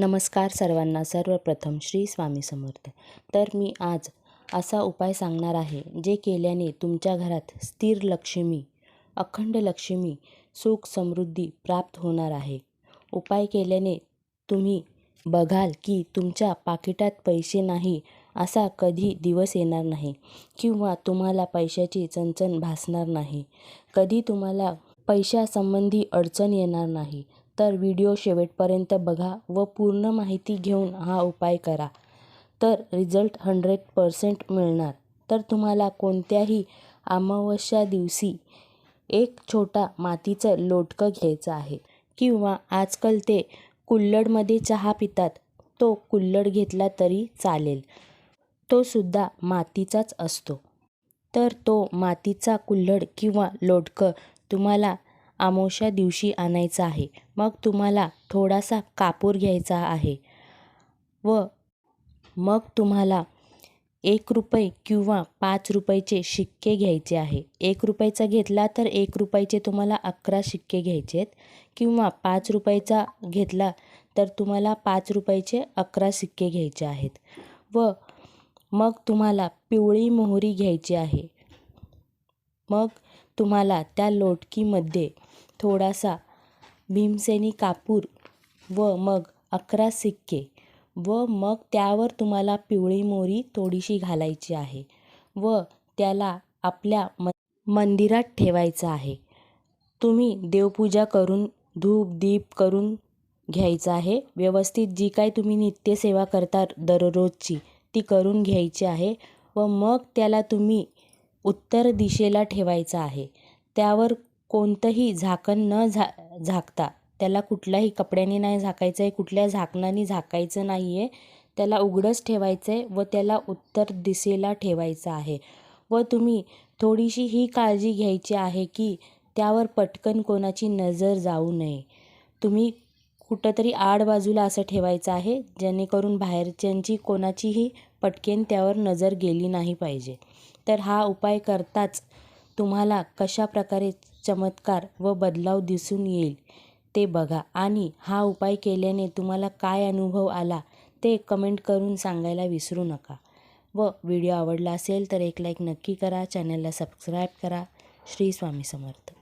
नमस्कार सर्वांना. सर्वप्रथम श्री स्वामी समर्थ. तर मी आज असा उपाय सांगणार आहे जे केल्याने तुमच्या घरात स्थिर लक्ष्मी अखंड लक्ष्मी सुख समृद्धी प्राप्त होणार आहे. उपाय केल्याने तुम्ही बघाल की तुमच्या पाकिटात पैसे नाही असा कधी दिवस येणार नाही किंवा तुम्हाला पैशाची चणचण भासणार नाही. कधी तुम्हाला पैशासंबंधी अडचण येणार नाही. तर व्हिडिओ शेवटपर्यंत बघा व पूर्ण माहिती घेऊन हा उपाय करा. तर रिझल्ट हंड्रेड पर्सेंट मिळणार. तर तुम्हाला कोणत्याही अमावस्या दिवशी एक छोटा मातीचं लोटकं घ्यायचं आहे. किंवा आजकाल ते कुल्हडमध्ये चहा पितात तो कुल्हड घेतला तरी चालेल. तो सुद्धा मातीचाच असतो. तर तो मातीचा कुल्हड किंवा लोटकं तुम्हाला अमावस्या दिवशी आणायचा आहे. मग तुम्हाला थोडासा कापूर घ्यायचा आहे. व मग तुम्हाला एक रुपये किंवा पाच रुपयाचे शिक्के घ्यायचे आहे. एक रुपयाचा घेतला तर एक रुपयाचे तुम्हाला अकरा शिक्के घ्यायचे आहेत किंवा पाच रुपयाचा घेतला तर तुम्हाला पाच रुपयाचे अकरा शिक्के घ्यायचे आहेत. व मग तुम्हाला पिवळी मोहरी घ्यायची आहे. मग तुम्हाला त्या लोटकीमध्ये थोडासा भीमसेनी कापूर व मग अकरा सिक्के व मग त्यावर तुम्हाला पिवळी मोहरी थोडीशी घालायची आहे व त्याला आपल्या म मंदिरात ठेवायचं आहे. तुम्ही देवपूजा करून धूप दीप करून घ्यायचं आहे. व्यवस्थित जी काय तुम्ही नित्यसेवा करता दररोजची ती करून घ्यायची आहे व मग त्याला तुम्ही उत्तर दिशेला ठेवायचं आहे. त्यावर कोणतंही झाकण न झा झाकता त्याला कुठल्याही कपड्याने नाही झाकायचं आहे कुठल्या झाकणाने झाकायचं नाही आहे त्याला उघडंच ठेवायचं आहे व त्याला उत्तर दिशेला ठेवायचं आहे. व तुम्ही थोडीशी ही काळजी घ्यायची आहे की त्यावर पटकन कोणाची नजर जाऊ नये. तुम्ही कुठंतरी आडबाजूला असं ठेवायचं आहे जेणेकरून बाहेरच्यांची कोणाचीही पटकेन त्यावर नजर गेली नाही पाहिजे. तर हा उपाय करताच तुम्हाला कशा प्रकारे चमत्कार व बदलाव दिसून येईल ते बघा. आणि हा उपाय केल्याने तुम्हाला काय अनुभव आला ते कमेंट करून सांगायला विसरू नका. व व्हिडिओ आवडला असेल तर एक लाईक नक्की करा चॅनलला सबस्क्राईब करा. श्री स्वामी समर्थ.